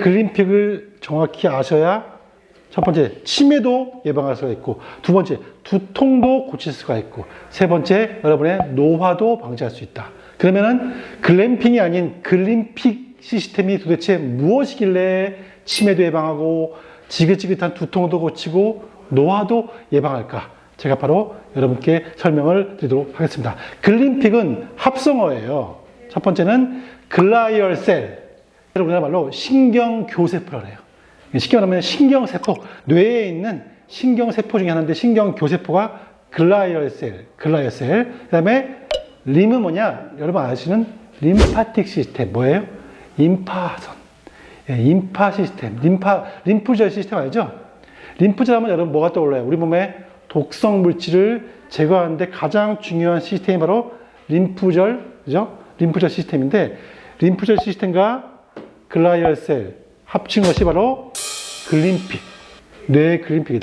글림픽을 정확히 아셔야 첫 번째 치매도 예방할 수가 있고 두 번째 두통도 고칠 수가 있고 세 번째 여러분의 노화도 방지할 수 있다. 그러면은 글램핑이 아닌 글림픽 시스템이 도대체 무엇이길래 치매도 예방하고 지긋지긋한 두통도 고치고 노화도 예방할까? 제가 바로 여러분께 설명을 드리도록 하겠습니다. 글림픽은 합성어예요. 첫 번째는 글라이얼 셀. 우리나라 말로 신경교세포라고 해요. 신경하면 신경세포, 뇌에 있는 신경세포 중에 하나인데 신경교세포가 글라이얼 셀, 글라이얼 셀. 그 다음에 림은 뭐냐? 여러분 아시는 림파틱 시스템. 뭐예요? 임파선. 예, 임파 시스템. 림파, 림프절 시스템 알죠? 림프절 하면 여러분 뭐가 떠올라요? 우리 몸에 독성 물질을 제거하는데 가장 중요한 시스템이 바로 림프절, 그죠? 림프절 시스템인데, 림프절 시스템과 글라이얼 셀 합친 것이 바로 글림픽, 뇌 글림픽이다.